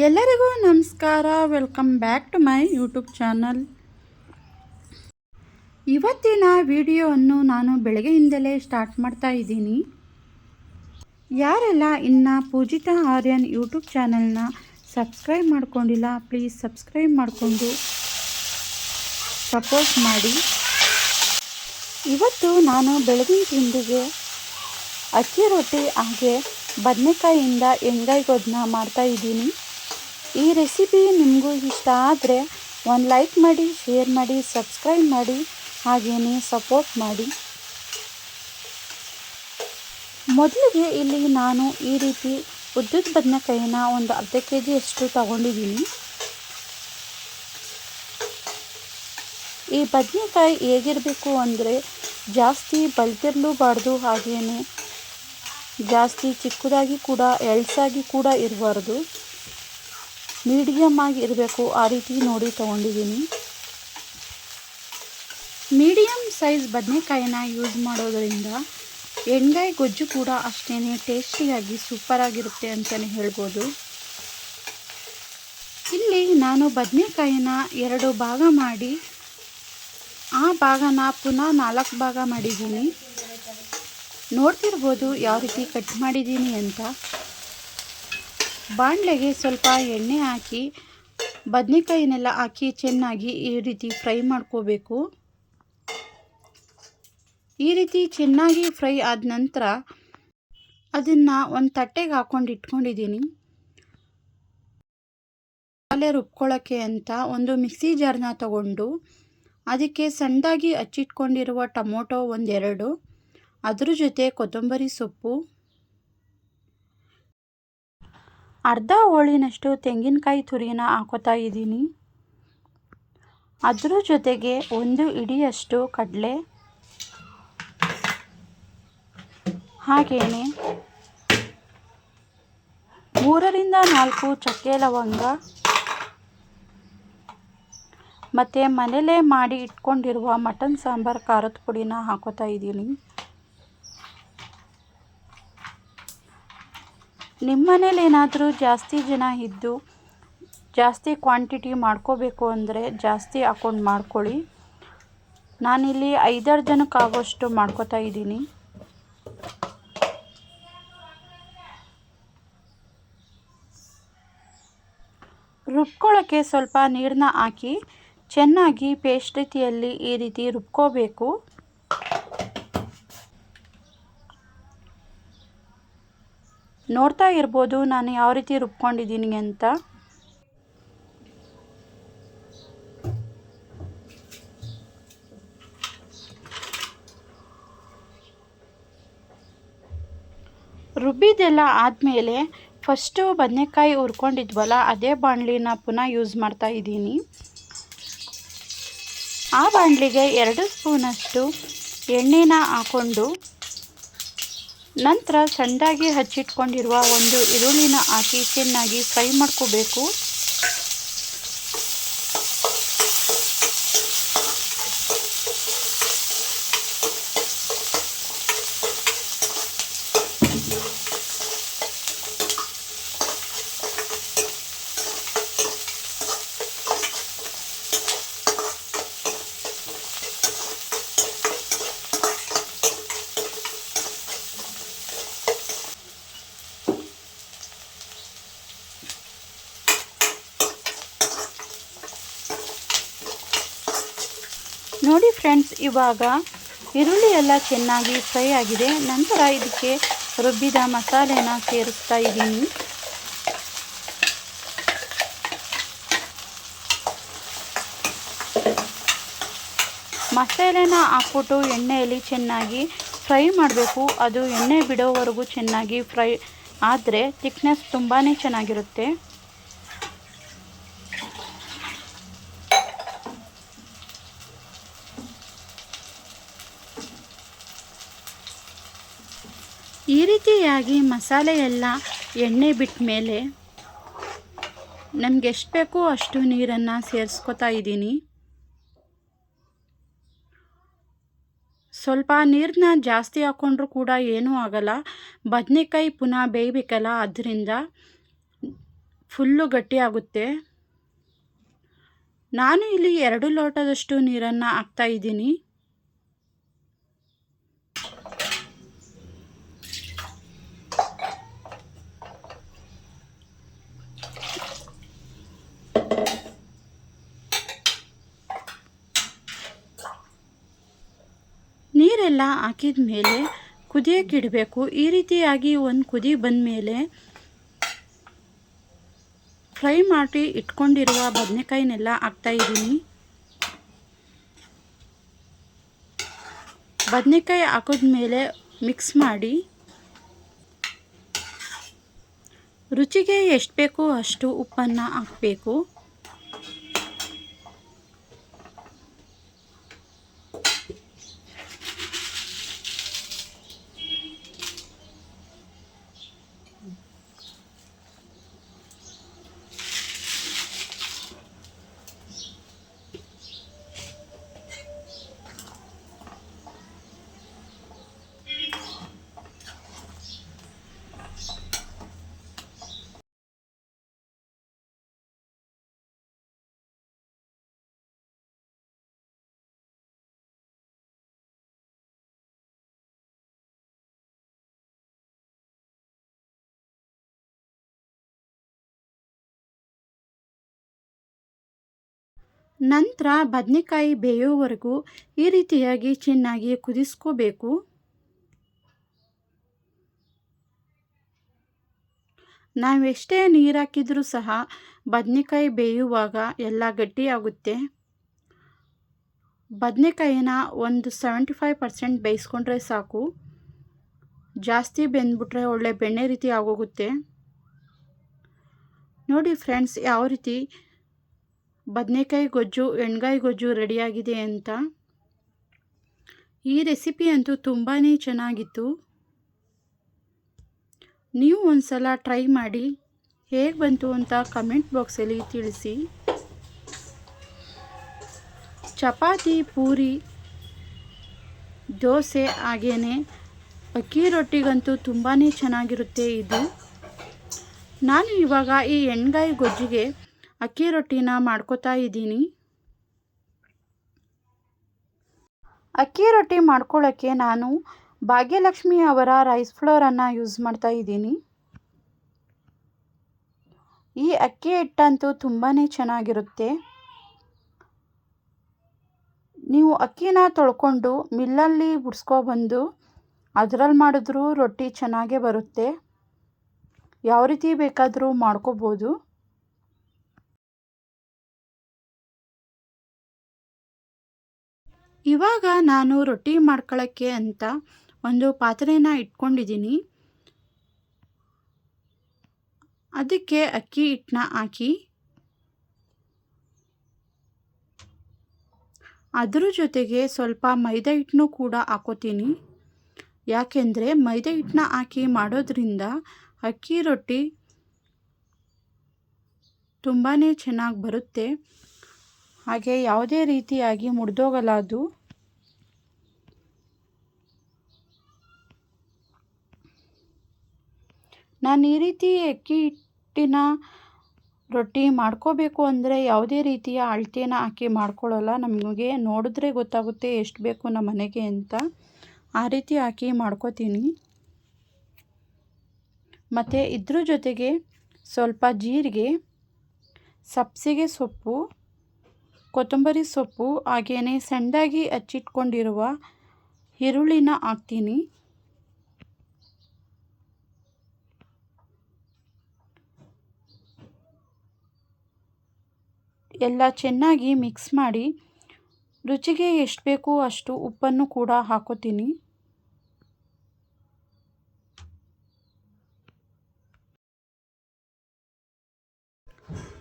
ಎಲ್ಲರಿಗೂ ನಮಸ್ಕಾರ. Welcome back to my YouTube channel ಇವತ್ತಿನ ವಿಡಿಯೋವನ್ನು ನಾನು ಬೆಳಗ್ಗೆಯಿಂದಲೇ ಸ್ಟಾರ್ಟ್ ಮಾಡ್ತಾ ಇದ್ದೀನಿ. ಯಾರೆಲ್ಲ ಇನ್ನು ಪೂಜಿತಾ ಆರ್ಯನ್ ಯೂಟ್ಯೂಬ್ ಚಾನಲ್ನ ಸಬ್ಸ್ಕ್ರೈಬ್ ಮಾಡ್ಕೊಂಡಿಲ್ಲ ಪ್ಲೀಸ್ ಸಬ್ಸ್ಕ್ರೈಬ್ ಮಾಡಿಕೊಂಡು ಸಪೋರ್ಟ್ ಮಾಡಿ. ಇವತ್ತು ನಾನು ಬೆಳಗಿನ ತಿಂಡಿಗೆ ಅಕ್ಕಿ ರೊಟ್ಟಿ ಹಾಗೆ ಬದನೆಕಾಯಿಯಿಂದ ಎಂಗಾಯಿಗೋದನ್ನ ಮಾಡ್ತಾ ಇದ್ದೀನಿ. ಈ ರೆಸಿಪಿ ನಿಮಗೂ ಇಷ್ಟ ಆದರೆ ಒಂದು ಲೈಕ್ ಮಾಡಿ, ಶೇರ್ ಮಾಡಿ, ಸಬ್ಸ್ಕ್ರೈಬ್ ಮಾಡಿ ಹಾಗೆಯೇ ಸಪೋರ್ಟ್ ಮಾಡಿ. ಮೊದಲಿಗೆ ಇಲ್ಲಿ ನಾನು ಈ ರೀತಿ ಉದ್ದುದ ಬದನೆಕಾಯಿನ ಒಂದು ಅರ್ಧ ಕೆ ಜಿಯಷ್ಟು ತಗೊಂಡಿದ್ದೀನಿ. ಈ ಬದನೆಕಾಯಿ ಹೇಗಿರಬೇಕು ಅಂದರೆ ಜಾಸ್ತಿ ಬಲ್ತಿರ್ಲೂಬಾರ್ದು ಹಾಗೆಯೇ ಜಾಸ್ತಿ ಚಿಕ್ಕದಾಗಿ ಕೂಡ ಎಳ್ಸಾಗಿ ಕೂಡ ಇರಬಾರ್ದು. ಮೀಡಿಯಮ್ ಆಗಿ ಇರಬೇಕು, ಆ ರೀತಿ ನೋಡಿ ತೊಗೊಂಡಿದ್ದೀನಿ. ಮೀಡಿಯಮ್ ಸೈಜ್ ಬದನೆಕಾಯಿನ ಯೂಸ್ ಮಾಡೋದರಿಂದ ಎಣ್ಗಾಯಿ ಗೊಜ್ಜು ಕೂಡ ಅಷ್ಟೇ ಟೇಸ್ಟಿಯಾಗಿ ಸೂಪರಾಗಿರುತ್ತೆ ಅಂತಲೇ ಹೇಳ್ಬೋದು. ಇಲ್ಲಿ ನಾನು ಬದನೆಕಾಯಿನ ಎರಡು ಭಾಗ ಮಾಡಿ, ಆ ಭಾಗನ ಪುನಃ ನಾಲ್ಕು ಭಾಗ ಮಾಡಿದ್ದೀನಿ. ನೋಡ್ತಿರ್ಬೋದು ಯಾವ ರೀತಿ ಕಟ್ ಮಾಡಿದ್ದೀನಿ ಅಂತ. ಬಾಣಲೆಗೆ ಸ್ವಲ್ಪ ಎಣ್ಣೆ ಹಾಕಿ, ಬದನೆಕಾಯಿನೆಲ್ಲ ಹಾಕಿ ಚೆನ್ನಾಗಿ ಈ ರೀತಿ ಫ್ರೈ ಮಾಡ್ಕೋಬೇಕು. ಈ ರೀತಿ ಚೆನ್ನಾಗಿ ಫ್ರೈ ಆದ ನಂತರ ಅದನ್ನು ಒಂದು ತಟ್ಟೆಗೆ ಹಾಕ್ಕೊಂಡು ಇಟ್ಕೊಂಡಿದ್ದೀನಿ. ಮಸಾಲೆ ರುಬ್ಕೊಳ್ಳೋಕ್ಕೆ ಅಂತ ಒಂದು ಮಿಕ್ಸಿ ಜಾರ್ನ ತಗೊಂಡು ಅದಕ್ಕೆ ಸಣ್ಣದಾಗಿ ಹಚ್ಚಿಟ್ಕೊಂಡಿರುವ ಟೊಮೊಟೊ ಒಂದೆರಡು, ಅದ್ರ ಜೊತೆ ಕೊತ್ತಂಬರಿ ಸೊಪ್ಪು ಅರ್ಧ ಹೋಳಿನಷ್ಟು ತೆಂಗಿನಕಾಯಿ ತುರಿನ ಹಾಕೋತಾ ಇದ್ದೀನಿ. ಅದ್ರ ಜೊತೆಗೆ ಒಂದು ಇಡಿಯಷ್ಟು ಕಡಲೆ, ಹಾಗೆಯೇ ಮೂರರಿಂದ ನಾಲ್ಕು ಚಕ್ಕೆ ಲವಂಗ ಮತ್ತು ಮನೇಲೇ ಮಾಡಿ ಇಟ್ಕೊಂಡಿರುವ ಮಟನ್ ಸಾಂಬಾರು, ಖಾರದ ಪುಡಿನ ಹಾಕೋತಾ ಇದ್ದೀನಿ. ನಿಮ್ಮ ಮನೇಲಿ ಏನಾದರೂ ಜಾಸ್ತಿ ಜನ ಇದ್ದು ಜಾಸ್ತಿ ಕ್ವಾಂಟಿಟಿ ಮಾಡ್ಕೋಬೇಕು ಅಂದರೆ ಜಾಸ್ತಿ ಅಕೌಂಟ್ ಮಾಡ್ಕೊಳ್ಳಿ. ನಾನಿಲ್ಲಿ ಐದಾರು ಜನಕ್ಕಾಗೋಷ್ಟು ಮಾಡ್ಕೋತಾ ಇದ್ದೀನಿ. ರುಬ್ಕೊಳ್ಳೋಕ್ಕೆ ಸ್ವಲ್ಪ ನೀರನ್ನ ಹಾಕಿ ಚೆನ್ನಾಗಿ ಪೇಸ್ಟ್ ರೀತಿಯಲ್ಲಿ ಈ ರೀತಿ ರುಬ್ಕೋಬೇಕು. ನೋಡ್ತಾ ಇರ್ಬೋದು, ನಾನು ಯಾವ ರೀತಿ ರುಬ್ಕೊಂಡಿದ್ದೀನಿ ಅಂತ. ರುಬ್ಬಿದೆಲ್ಲ ಆದಮೇಲೆ ಫಸ್ಟು ಬದನೆಕಾಯಿ ಹುರ್ಕೊಂಡಿದ್ವಲ್ಲ, ಅದೇ ಬಾಣಲಿನ ಪುನಃ ಯೂಸ್ ಮಾಡ್ತಾ ಇದ್ದೀನಿ. ಆ ಬಾಣಲಿಗೆ ಎರಡು ಸ್ಪೂನಷ್ಟು ಎಣ್ಣೆನ ಹಾಕ್ಕೊಂಡು ನಂತರ ಸಣ್ಣದಾಗಿ ಹಚ್ಚಿಟ್ಕೊಂಡಿರುವ ಒಂದು ಈರುಳ್ಳಿನ ಹಾಕಿ ಚೆನ್ನಾಗಿ ಫ್ರೈ ಮಾಡ್ಕೋಬೇಕು. ನೋಡಿ ಫ್ರೆಂಡ್ಸ್ ಇವಾಗ ಈರುಳ್ಳಿ ಎಲ್ಲ ಚೆನ್ನಾಗಿ ಫ್ರೈ ಆಗಿದೆ. ನಂತರ ಇದಕ್ಕೆ ರುಬ್ಬಿದ ಮಸಾಲೆನ ಸೇರಿಸ್ತಾ ಇದ್ದೀನಿ. ಮಸಾಲೆನ ಹಾಕ್ಬಿಟ್ಟು ಎಣ್ಣೆಯಲ್ಲಿ ಚೆನ್ನಾಗಿ ಫ್ರೈ ಮಾಡಬೇಕು. ಅದು ಎಣ್ಣೆ ಬಿಡೋವರೆಗೂ ಚೆನ್ನಾಗಿ ಫ್ರೈ ಆದರೆ ತಿಕ್ನೆಸ್ ತುಂಬಾ ಚೆನ್ನಾಗಿರುತ್ತೆ ಈ ರೀತಿಯಾಗಿ ಮಸಾಲೆ ಎಲ್ಲ ಎಣ್ಣೆ ಬಿಟ್ಟ ಮೇಲೆ ನಮ್ಗೆ ಎಷ್ಟು ಬೇಕೋ ಅಷ್ಟು ನೀರನ್ನು ಸೇರಿಸ್ಕೊತಾ ಇದ್ದೀನಿ. ಸ್ವಲ್ಪ ನೀರನ್ನ ಜಾಸ್ತಿ ಹಾಕ್ಕೊಂಡ್ರೂ ಕೂಡ ಏನೂ ಆಗಲ್ಲ. ಬದನೆಕಾಯಿ ಪುನಃ ಬೇಯಬೇಕಲ್ಲ, ಅದರಿಂದ ಫುಲ್ಲು ಗಟ್ಟಿಯಾಗುತ್ತೆ ನಾನು ಇಲ್ಲಿ ಎರಡು ಲೋಟದಷ್ಟು ನೀರನ್ನು ಹಾಕ್ತಾ ಇದ್ದೀನಿ. ನೀರೆಲ್ಲ ಹಾಕಿದ ಮೇಲೆ ಕುದಿಯೋಕ್ಕಿಡಬೇಕು ಈ ರೀತಿಯಾಗಿ ಒಂದು ಕುದಿ ಬಂದ ಮೇಲೆ ಫ್ರೈ ಮಾಡಿ ಇಟ್ಕೊಂಡಿರುವ ಬದನೆಕಾಯಿನೆಲ್ಲ ಹಾಕ್ತಾಯಿದ್ದೀನಿ ಬದನೆಕಾಯಿ ಹಾಕಿದ್ಮೇಲೆ ಮಿಕ್ಸ್ ಮಾಡಿ ರುಚಿಗೆ ಎಷ್ಟು ಬೇಕೋ ಅಷ್ಟು ಉಪ್ಪನ್ನು ಹಾಕಬೇಕು. ನಂತರ ಬದನೆಕಾಯಿ ಬೇಯೋವರೆಗೂ ಈ ರೀತಿಯಾಗಿ ಚೆನ್ನಾಗಿ ಕುದಿಸ್ಕೋಬೇಕು. ನಾವೆಷ್ಟೇ ನೀರು ಹಾಕಿದರೂ ಸಹ ಬದನೆಕಾಯಿ ಬೇಯುವಾಗ ಎಲ್ಲ ಗಟ್ಟಿಯಾಗುತ್ತೆ ಬದನೆಕಾಯಿನ ಒಂದು ಸೆವೆಂಟಿ ಫೈವ್ ಪರ್ಸೆಂಟ್ ಬೇಯಿಸ್ಕೊಂಡ್ರೆ ಸಾಕು. ಜಾಸ್ತಿ ಬೆಂದ್ಬಿಟ್ರೆ ಒಳ್ಳೆ ಬೆಣ್ಣೆ ರೀತಿ ಆಗೋಗುತ್ತೆ. ನೋಡಿ ಫ್ರೆಂಡ್ಸ್, ಯಾವ ರೀತಿ ಬದನೆಕಾಯಿ ಗೊಜ್ಜು, ಎಣ್ಗಾಯಿ ಗೊಜ್ಜು ರೆಡಿಯಾಗಿದೆ ಅಂತ. ಈ ರೆಸಿಪಿ ಅಂತೂ ತುಂಬಾ ಚೆನ್ನಾಗಿತ್ತು. ನೀವು ಒಂದು ಸಲ ಟ್ರೈ ಮಾಡಿ, ಹೇಗೆ ಬಂತು ಅಂತ ಕಮೆಂಟ್ ಬಾಕ್ಸಲ್ಲಿ ತಿಳಿಸಿ. ಚಪಾತಿ, ಪೂರಿ, ದೋಸೆ ಹಾಗೆಯೇ ಅಕ್ಕಿ ರೊಟ್ಟಿಗಂತೂ ತುಂಬಾ ಚೆನ್ನಾಗಿರುತ್ತೆ ಇದು. ನಾನು ಇವಾಗ ಈ ಎಣ್ಗಾಯಿ ಗೊಜ್ಜಿಗೆ ಅಕ್ಕಿ ರೊಟ್ಟಿನ ಮಾಡ್ಕೋತಾ ಇದ್ದೀನಿ. ಅಕ್ಕಿ ರೊಟ್ಟಿ ಮಾಡ್ಕೊಳ್ಳೋಕ್ಕೆ ನಾನು ಭಾಗ್ಯಲಕ್ಷ್ಮಿ ಅವರ ರೈಸ್ ಫ್ಲೋರನ್ನು ಯೂಸ್ ಮಾಡ್ತಾ ಇದ್ದೀನಿ. ಈ ಅಕ್ಕಿ ಹಿಟ್ಟಂತೂ ತುಂಬಾ ಚೆನ್ನಾಗಿರುತ್ತೆ. ನೀವು ಅಕ್ಕಿನ ತೊಳ್ಕೊಂಡು ಮಿಲ್ಲಲ್ಲಿ ಬಿಡಿಸ್ಕೊಬಂದು ಅದರಲ್ಲಿ ಮಾಡಿದ್ರೂ ರೊಟ್ಟಿ ಚೆನ್ನಾಗೇ ಬರುತ್ತೆ. ಯಾವ ರೀತಿ ಬೇಕಾದರೂ ಮಾಡ್ಕೋಬೋದು. ಇವಾಗ ನಾನು ರೊಟ್ಟಿ ಮಾಡ್ಕೊಳ್ಳೋಕ್ಕೆ ಅಂತ ಒಂದು ಪಾತ್ರೆನ ಇಟ್ಕೊಂಡಿದ್ದೀನಿ. ಅದಕ್ಕೆ ಅಕ್ಕಿ ಹಿಟ್ಟನ್ನ ಹಾಕಿ. ಅದ್ರ ಜೊತೆಗೆ ಸ್ವಲ್ಪ ಮೈದಾ ಹಿಟ್ಟನ್ನು ಕೂಡ ಹಾಕೋತೀನಿ. ಯಾಕೆಂದರೆ ಮೈದಾ ಹಿಟ್ಟನ್ನ ಹಾಕಿ ಮಾಡೋದ್ರಿಂದ ಅಕ್ಕಿ ರೊಟ್ಟಿ ತುಂಬಾ ಚೆನ್ನಾಗಿ ಬರುತ್ತೆ. ಹಾಗೆ ಯಾವುದೇ ರೀತಿಯಾಗಿ ಮುರಿದೋಗಲ್ಲ ಅದು ನಾನು ಈ ರೀತಿ ಅಕ್ಕಿ ಹಿಟ್ಟಿನ ರೊಟ್ಟಿ ಮಾಡ್ಕೋಬೇಕು ಅಂದರೆ ಯಾವುದೇ ರೀತಿಯ ಅಳತೆನ ಹಾಕಿ ಮಾಡ್ಕೊಳ್ಳೋಲ್ಲ. ನಮಗೆ ನೋಡಿದ್ರೆ ಗೊತ್ತಾಗುತ್ತೆ ಎಷ್ಟು ಬೇಕು ನಮ್ಮ ಮನೆಗೆ ಅಂತ. ಆ ರೀತಿ ಹಾಕಿ ಮಾಡ್ಕೋತೀನಿ. ಮತ್ತು ಇದ್ರ ಜೊತೆಗೆ ಸ್ವಲ್ಪ ಜೀರಿಗೆ, ಸಬ್ಸಿಗೆ ಸೊಪ್ಪು ಕೊತ್ತಂಬರಿ ಸೊಪ್ಪು ಹಾಗೆಯೇ ಸಣ್ಣದಾಗಿ ಹಚ್ಚಿಟ್ಕೊಂಡಿರುವ ಈರುಳ್ಳಿನ ಹಾಕ್ತೀನಿ. ಎಲ್ಲ ಚೆನ್ನಾಗಿ ಮಿಕ್ಸ್ ಮಾಡಿ ರುಚಿಗೆ ಎಷ್ಟು ಬೇಕೋ ಅಷ್ಟು ಉಪ್ಪನ್ನು ಕೂಡ ಹಾಕೋತೀನಿ.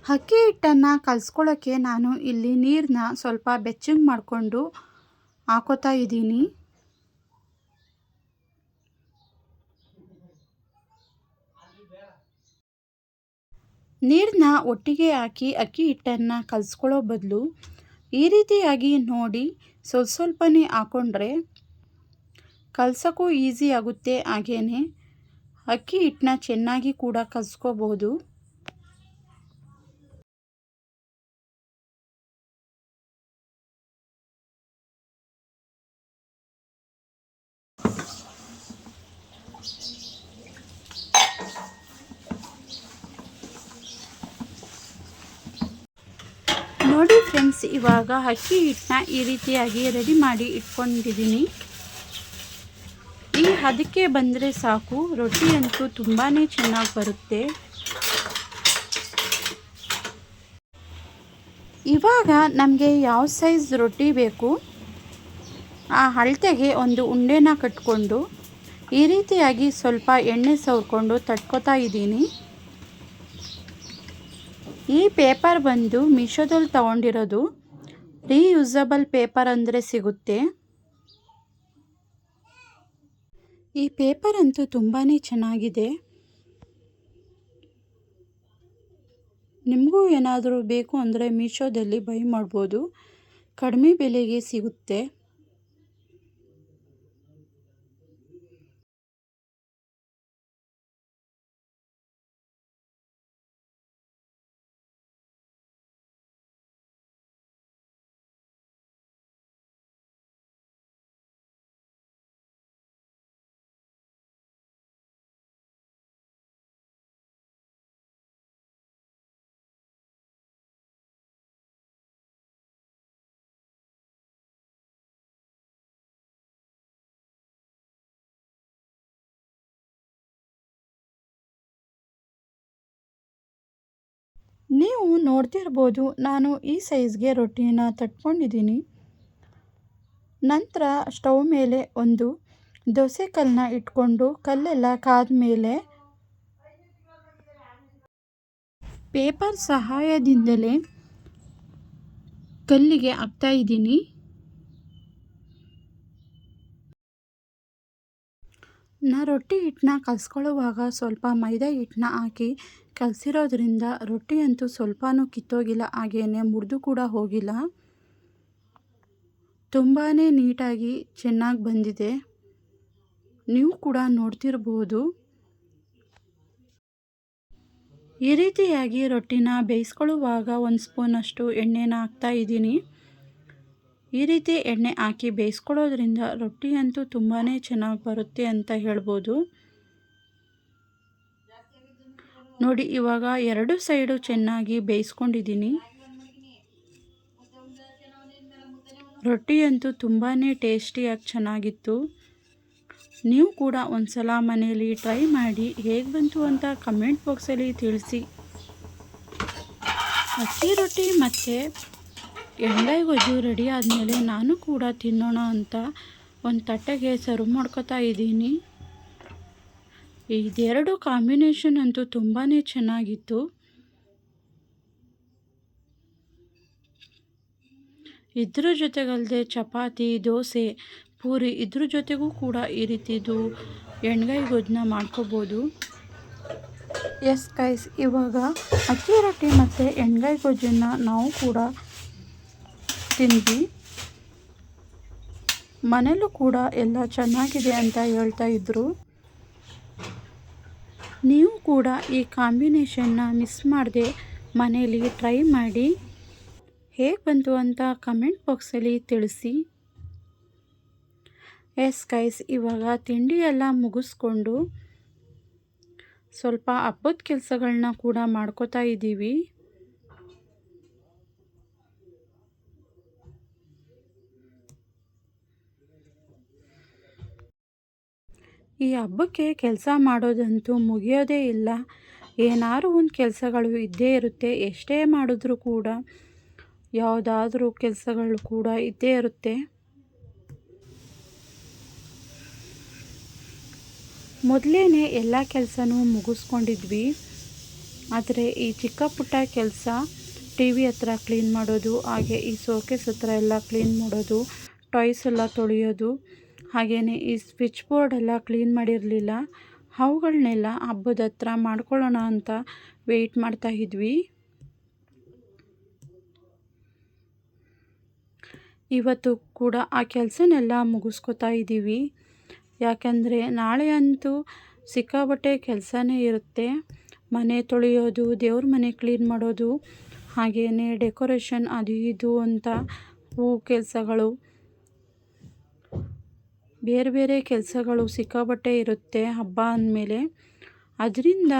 ಅಕ್ಕಿ ಹಿಟ್ಟನ್ನು ಕಲಿಸ್ಕೊಳ್ಳೋಕ್ಕೆ ನಾನು ಇಲ್ಲಿ ನೀರನ್ನ ಸ್ವಲ್ಪ ಬೆಚ್ಚಗೆ ಮಾಡಿಕೊಂಡು ಹಾಕೋತಾ ಇದ್ದೀನಿ. ನೀರನ್ನ ಒಟ್ಟಿಗೆ ಹಾಕಿ ಅಕ್ಕಿ ಹಿಟ್ಟನ್ನು ಕಲಿಸ್ಕೊಳ್ಳೋ ಬದಲು ಈ ರೀತಿಯಾಗಿ ನೋಡಿ ಸ್ವಲ್ಪ ಸ್ವಲ್ಪನೇ ಹಾಕ್ಕೊಂಡ್ರೆ ಕಲ್ಸೋಕ್ಕೂ ಈಸಿ ಆಗುತ್ತೆ ಹಾಗೇ ಅಕ್ಕಿ ಹಿಟ್ಟನ್ನ ಚೆನ್ನಾಗಿ ಕೂಡ ಕಲಿಸ್ಕೋಬೋದು ನೋಡಿ ಫ್ರೆಂಡ್ಸ್ ಇವಾಗ ಅಕ್ಕಿ ಹಿಟ್ಟನ್ನ ಈ ರೀತಿಯಾಗಿ ರೆಡಿ ಮಾಡಿ ಇಟ್ಕೊಂಡಿದ್ದೀನಿ. ಈ ಅದಕ್ಕೆ ಬಂದರೆ ಸಾಕು. ರೊಟ್ಟಿ ಅಂತೂ ತುಂಬಾ ಚೆನ್ನಾಗಿ ಬರುತ್ತೆ. ಇವಾಗ ನಮಗೆ ಯಾವ ಸೈಜ್ ರೊಟ್ಟಿ ಬೇಕು? ಆ ಅಳತೆಗೆ ಒಂದು ಉಂಡೆನ ಕಟ್ಕೊಂಡು ಈ ರೀತಿಯಾಗಿ ಸ್ವಲ್ಪ ಎಣ್ಣೆ ಸವರ್ಕೊಂಡು ತಟ್ಕೊತಾ ಇದ್ದೀನಿ. ಈ ಪೇಪರ್ ಬಂದು ಮೀಶೋದಲ್ಲಿ ತೊಗೊಂಡಿರೋದು ರೀಯೂಸಬಲ್ ಪೇಪರ್ ಅಂದರೆ ಸಿಗುತ್ತೆ. ಈ ಪೇಪರ್ ಅಂತೂ ತುಂಬಾ ಚೆನ್ನಾಗಿದೆ. ನಿಮಗೂ ಏನಾದರೂ ಬೇಕು ಅಂದರೆ ಮೀಶೋದಲ್ಲಿ ಬೈ ಮಾಡ್ಬೋದು. ಕಡಿಮೆ ಬೆಲೆಗೆ ಸಿಗುತ್ತೆ. ನೀವು ನೋಡ್ತಿರ್ಬೋದು, ನಾನು ಈ ಸೈಜ್ಗೆ ರೊಟ್ಟಿನ ತಟ್ಕೊಂಡಿದ್ದೀನಿ. ನಂತರ ಸ್ಟವ್ ಮೇಲೆ ಒಂದು ದೋಸೆ ಕಲ್ಲನ್ನ ಇಟ್ಕೊಂಡು ಕಲ್ಲೆಲ್ಲ ಕಾದ ಮೇಲೆ ಪೇಪರ್ ಸಹಾಯದಿಂದಲೇ ಕಲ್ಲಿಗೆ ಹಾಕ್ತಾ ಇದ್ದೀನಿ. ನಾ ರೊಟ್ಟಿ ಹಿಟ್ಟನ್ನ ಕಲಿಸ್ಕೊಳ್ಳುವಾಗ ಸ್ವಲ್ಪ ಮೈದಾ ಹಿಟ್ಟನ್ನ ಹಾಕಿ ಕಲಸಿರೋದ್ರಿಂದ ರೊಟ್ಟಿ ಅಂತೂ ಸ್ವಲ್ಪನೂ ಕಿತ್ತೋಗಿಲ್ಲ ಹಾಗೆಯೇ ಮುರಿದು ಕೂಡ ಹೋಗಿಲ್ಲ. ತುಂಬಾ ನೀಟಾಗಿ ಚೆನ್ನಾಗಿ ಬಂದಿದೆ. ನೀವು ಕೂಡ ನೋಡ್ತಿರ್ಬೋದು. ಈ ರೀತಿಯಾಗಿ ರೊಟ್ಟಿನ ಬೇಯಿಸ್ಕೊಳ್ಳುವಾಗ ಒಂದು ಸ್ಪೂನಷ್ಟು ಎಣ್ಣೆನ ಹಾಕ್ತಾ ಇದ್ದೀನಿ. ಈ ರೀತಿ ಎಣ್ಣೆ ಹಾಕಿ ಬೇಯಿಸ್ಕೊಳ್ಳೋದ್ರಿಂದ ರೊಟ್ಟಿ ಅಂತೂ ತುಂಬಾ ಚೆನ್ನಾಗಿ ಬರುತ್ತೆ ಅಂತ ಹೇಳ್ಬೋದು. ನೋಡಿ, ಇವಾಗ ಎರಡು ಸೈಡು ಚೆನ್ನಾಗಿ ಬೇಯಿಸ್ಕೊಂಡಿದ್ದೀನಿ. ರೊಟ್ಟಿ ಅಂತೂ ತುಂಬಾ ಟೇಸ್ಟಿಯಾಗಿ ಚೆನ್ನಾಗಿತ್ತು. ನೀವು ಕೂಡ ಒಂದು ಸಲ ಮನೆಯಲ್ಲಿ ಟ್ರೈ ಮಾಡಿ, ಹೇಗೆ ಬಂತು ಅಂತ ಕಮೆಂಟ್ ಬಾಕ್ಸಲ್ಲಿ ತಿಳಿಸಿ. ಅಕ್ಕಿ ರೊಟ್ಟಿ ಮತ್ತು ಎಣ್ಣೆ ಗೊಜ್ಜು ರೆಡಿ ಆದಮೇಲೆ ನಾನು ಕೂಡ ತಿನ್ನೋಣ ಅಂತ ಒಂದು ತಟ್ಟೆಗೆ ಸರ್ವ್ ಮಾಡ್ಕೋತಾ ಇದ್ದೀನಿ. ಇದೆರಡು ಕಾಂಬಿನೇಷನ್ ಅಂತೂ ತುಂಬಾ ಚೆನ್ನಾಗಿತ್ತು. ಇದ್ರ ಜೊತೆಗಲ್ಲದೆ ಚಪಾತಿ, ದೋಸೆ, ಪೂರಿ ಇದ್ರ ಜೊತೆಗೂ ಕೂಡ ಈ ರೀತಿದು ಎಣ್ಗಾಯಿ ಗೊಜ್ಜನ್ನ ಮಾಡ್ಕೋಬೋದು. ಎಸ್ ಕೈಸ್ ಇವಾಗ ಅಕ್ಕಿ ರೊಟ್ಟಿ ಮತ್ತು ಎಣ್ಗಾಯಿ ಗೊಜ್ಜನ್ನು ನಾವು ಕೂಡ ತಿಂದ್ವಿ. ಮನೇಲೂ ಕೂಡ ಎಲ್ಲ ಚೆನ್ನಾಗಿದೆ ಅಂತ ಹೇಳ್ತಾ ಇದ್ದರು ನೀವು ಕೂಡ ಈ ಕಾಂಬಿನೇಷನ್ನ ಮಿಸ್ ಮಾಡದೆ ಮನೆಯಲ್ಲಿ ಟ್ರೈ ಮಾಡಿ. ಹೇಗೆ ಬಂತು ಅಂತ ಕಮೆಂಟ್ ಬಾಕ್ಸಲ್ಲಿ ತಿಳಿಸಿ. ಎಸ್ ಕೈಸ್ ಇವಾಗ ತಿಂಡಿ ಎಲ್ಲ ಮುಗಿಸ್ಕೊಂಡು ಸ್ವಲ್ಪ ಹಬ್ಬದ ಕೆಲಸಗಳನ್ನ ಕೂಡ ಮಾಡ್ಕೋತಾ ಇದ್ದೀವಿ. ಈ ಹಬ್ಬಕ್ಕೆ ಕೆಲಸ ಮಾಡೋದಂತೂ ಮುಗಿಯೋದೇ ಇಲ್ಲ. ಏನಾರೂ ಒಂದು ಕೆಲಸಗಳು ಇದ್ದೇ ಇರುತ್ತೆ, ಎಷ್ಟೇ ಮಾಡಿದ್ರೂ ಕೂಡ ಯಾವುದಾದ್ರೂ ಕೆಲಸಗಳು ಕೂಡ ಇದ್ದೇ ಇರುತ್ತೆ. ಮೊದಲೇ ಎಲ್ಲ ಕೆಲಸನೂ ಮುಗಿಸ್ಕೊಂಡಿದ್ವಿ. ಆದರೆ ಈ ಚಿಕ್ಕ ಪುಟ್ಟ ಕೆಲಸ ಟಿ ವಿ ಹತ್ರ ಕ್ಲೀನ್ ಮಾಡೋದು, ಹಾಗೆ ಈ ಸೋಕೇಸ್ ಹತ್ರ ಎಲ್ಲ ಕ್ಲೀನ್ ಮಾಡೋದು, ಟಾಯ್ಸ್ ಎಲ್ಲ ತೊಳೆಯೋದು ಹಾಗೆಯೇ ಈ ಸ್ವಿಚ್ ಬೋರ್ಡ್ ಎಲ್ಲ ಕ್ಲೀನ್ ಮಾಡಿರಲಿಲ್ಲ. ಅವುಗಳನ್ನೆಲ್ಲ ಹಬ್ಬದ ಹತ್ರ ಮಾಡ್ಕೊಳ್ಳೋಣ ಅಂತ ವೆಯ್ಟ್ ಮಾಡ್ತಾ ಇದ್ವಿ. ಇವತ್ತು ಕೂಡ ಆ ಕೆಲಸನೆಲ್ಲ ಮುಗಿಸ್ಕೊತಾ ಇದ್ದೀವಿ. ಯಾಕಂದರೆ ನಾಳೆ ಅಂತೂ ಸಿಕ್ಕಾಬಟ್ಟೆ ಕೆಲಸನೇ ಇರುತ್ತೆ. ಮನೆ ತೊಳೆಯೋದು, ದೇವ್ರ ಮನೆ ಕ್ಲೀನ್ ಮಾಡೋದು ಹಾಗೆಯೇ ಡೆಕೋರೇಷನ್ ಅದು ಇದು ಅಂತ ಹೂ ಕೆಲಸಗಳು. ಬೇರೆ ಬೇರೆ ಕೆಲಸಗಳು ಸಿಕ್ಕಾಪಟ್ಟೆ ಇರುತ್ತೆ ಹಬ್ಬ ಅಂದಮೇಲೆ. ಅದರಿಂದ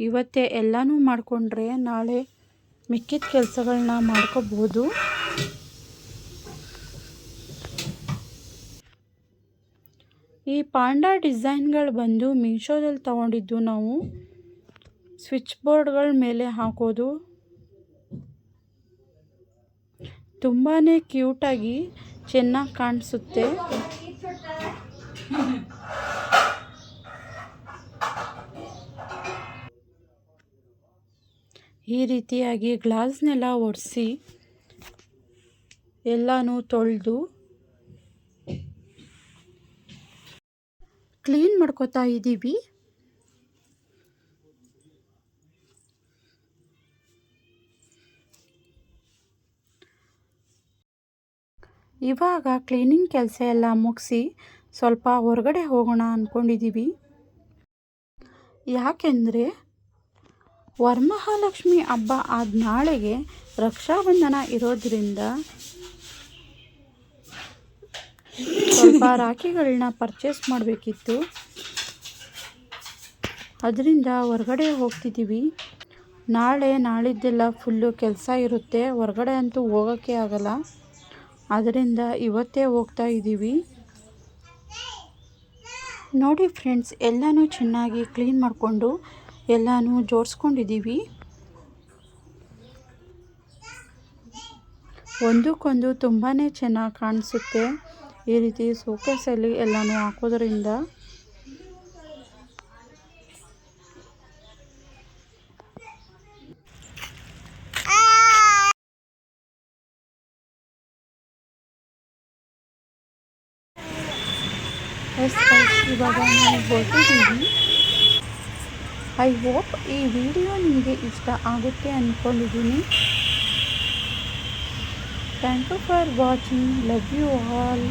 ಇವತ್ತೇ ಎಲ್ಲನೂ ಮಾಡಿಕೊಂಡ್ರೆ ನಾಳೆ ಮಿಕ್ಕಿದ ಕೆಲಸಗಳನ್ನ ಮಾಡ್ಕೋಬೋದು. ಈ ಪಾಂಡ ಡಿಸೈನ್ಗಳು ಬಂದು ಮೀಶೋದಲ್ಲಿ ತೊಗೊಂಡಿದ್ದು ನಾವು. ಸ್ವಿಚ್ ಬೋರ್ಡ್ಗಳ ಮೇಲೆ ಹಾಕೋದು. ತುಂಬಾ ಕ್ಯೂಟಾಗಿ ಚೆನ್ನಾಗಿ ಕಾಣಿಸುತ್ತೆ. ಈ ರೀತಿಯಾಗಿ ಗ್ಲಾಸ್ನೆಲ್ಲ ಒರೆಸಿ ಎಲ್ಲನೂ ತೊಳೆದು ಕ್ಲೀನ್ ಮಾಡ್ಕೋತಾ ಇದ್ದೀವಿ. ಇವಾಗ ಕ್ಲೀನಿಂಗ್ ಕೆಲಸ ಎಲ್ಲ ಮುಗಿಸಿ ಸ್ವಲ್ಪ ಹೊರಗಡೆ ಹೋಗೋಣ ಅಂದ್ಕೊಂಡಿದ್ದೀವಿ ಯಾಕೆಂದರೆ ವರಮಹಾಲಕ್ಷ್ಮಿ ಹಬ್ಬ ಆದ ನಾಳೆಗೆ ರಕ್ಷಾಬಂಧನ ಇರೋದ್ರಿಂದ ಸ್ವಲ್ಪ ರಾಖಿಗಳನ್ನ ಪರ್ಚೇಸ್ ಮಾಡಬೇಕಿತ್ತು. ಅದರಿಂದ ಹೊರಗಡೆ ಹೋಗ್ತಿದ್ದೀವಿ ನಾಳೆ ನಾಳಿದ್ದೆಲ್ಲ ಫುಲ್ಲು ಕೆಲಸ ಇರುತ್ತೆ. ಹೊರಗಡೆ ಅಂತೂ ಹೋಗೋಕ್ಕೆ ಆಗಲ್ಲ. ಅದರಿಂದ ಇವತ್ತೇ ಹೋಗ್ತಾ ಇದ್ದೀವಿ. ನೋಡಿ ಫ್ರೆಂಡ್ಸ್, ಎಲ್ಲನೂ ಚೆನ್ನಾಗಿ ಕ್ಲೀನ್ ಮಾಡಿಕೊಂಡು ಎಲ್ಲನೂ ಜೋಡಿಸ್ಕೊಂಡಿದ್ದೀವಿ. ಒಂದಕ್ಕೊಂದು ತುಂಬಾ ಚೆನ್ನಾಗಿ ಕಾಣಿಸುತ್ತೆ ಈ ರೀತಿ ಸೋಕೇಸಲ್ಲಿ ಎಲ್ಲನೂ ಹಾಕೋದ್ರಿಂದ ಎಸ್ ಇವಾಗ ನಾವು ಹೊರಟಿದ್ದೀವಿ ಐ ಹೋಪ್ ಈ ವಿಡಿಯೋ ನಿಮಗೆ ಇಷ್ಟ ಆಗುತ್ತೆ ಅಂದ್ಕೊಂಡಿದ್ದೀನಿ thank you for watching love you all